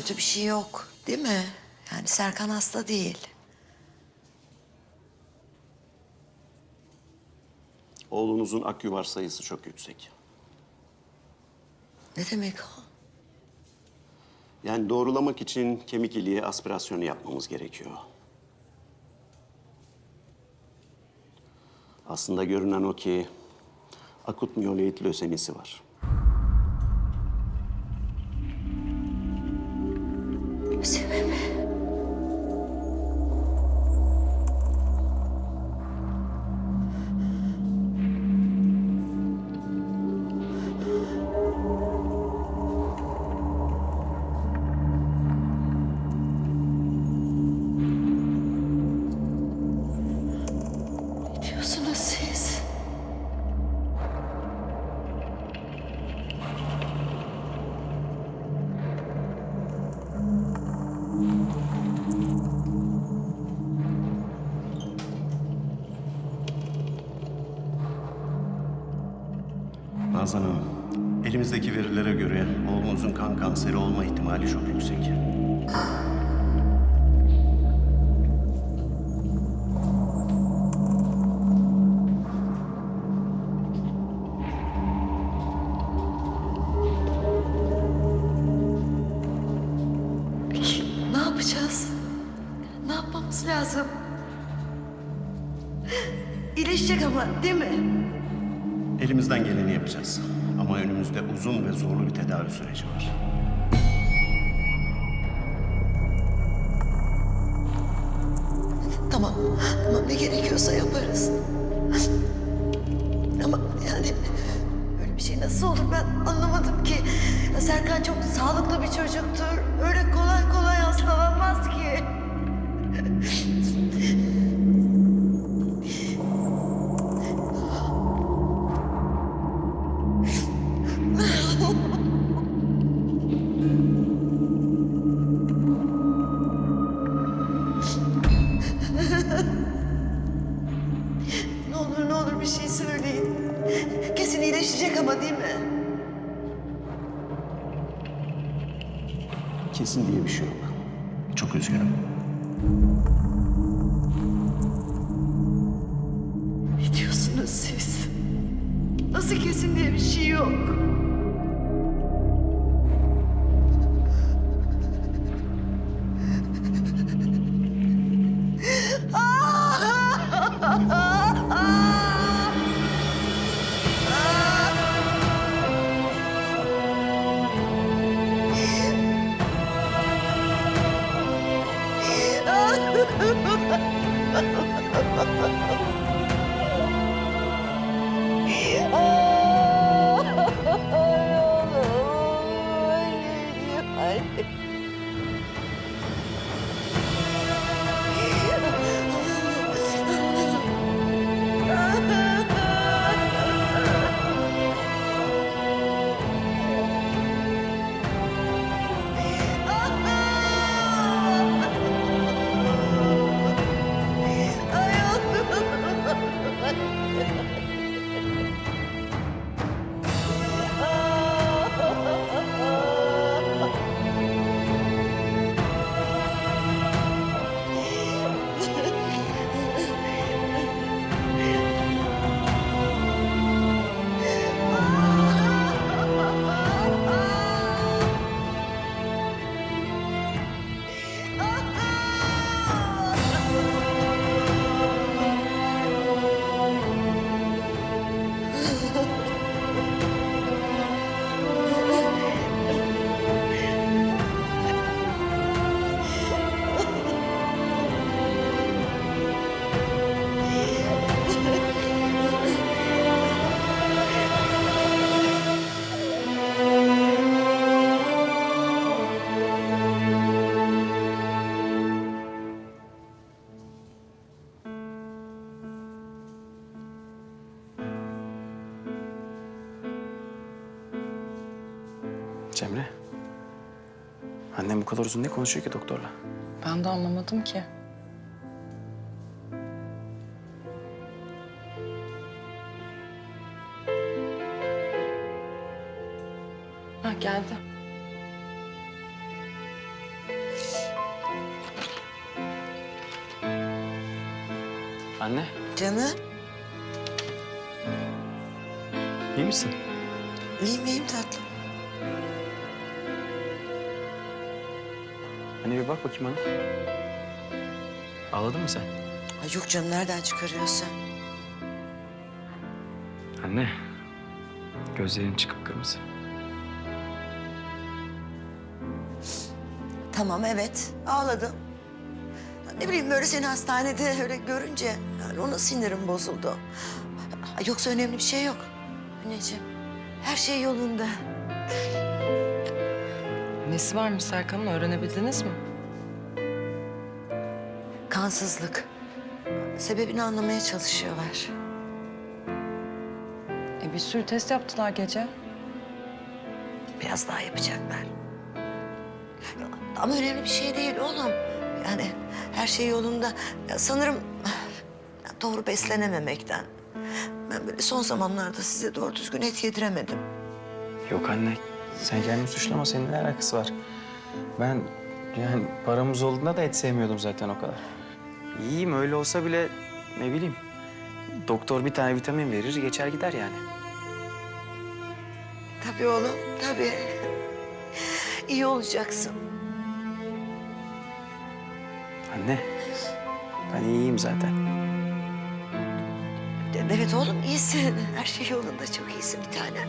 kötü bir şey yok değil mi? Yani Serkan hasta değil. Oğlunuzun aküvar sayısı çok yüksek. Ne demek o? Yani doğrulamak için kemik iliğe aspirasyonu yapmamız gerekiyor. Aslında görünen o ki akut miyeloid lösemisi var. Sebep. Nazan Hanım, elimizdeki verilere göre oğlunuzun kan kanseri olma ihtimali çok yüksek. Ne yapacağız? Ne yapmamız lazım? İyileşecek ama değil mi? Elimizden geleni yapacağız. Ama önümüzde uzun ve zorlu bir tedavi süreci var. Tamam, tamam ne gerekiyorsa yaparız. Ama yani öyle bir şey nasıl olur ben anlamadım ki. Serkan çok sağlıklı bir çocuktur. Öyle kolay kolay hastalanmaz ki. İyileşecek ama değil mi? Kesin diye bir şey yok. Çok üzgünüm. Ne diyorsunuz siz? Nasıl kesin diye bir şey yok. Ha ha ha ha ha ha! Cemre. Annem bu kadar uzun ne konuşuyor ki doktorla? Ben de anlamadım ki. Ha geldi. Anne, Canım, iyi misin? iyi miyim tatlım? Anne bir bak bakayım bana. Ağladın mı sen? Ay yok canım, nereden çıkarıyorsun? Anne, gözlerin çıkıp kırmızı. Tamam, evet. Ağladım. Ne bileyim böyle seni hastanede öyle görünce yani ona sinirim bozuldu. Yoksa önemli bir şey yok. Anneciğim, her şey yolunda. Nesi varmış Serkan'ın öğrenebildiniz mi? Kansızlık. Sebebini anlamaya çalışıyorlar. E bir sürü test yaptılar gece. Biraz daha yapacaklar. Ama önemli bir şey değil oğlum. Yani her şey yolunda. Ya sanırım doğru beslenememekten. Ben böyle son zamanlarda size doğru düzgün et yediremedim. Yok anne, sen kendini suçlama. Senin ne alakası var? Ben yani paramız olduğunda da et sevmiyordum zaten o kadar. İyiyim öyle olsa bile ne bileyim. Doktor bir tane vitamin verir geçer gider yani. Tabii oğlum, tabii. İyi olacaksın. Anne, ben iyiyim zaten. Evet oğlum iyisin. Her şey yolunda çok iyisin bir tanem.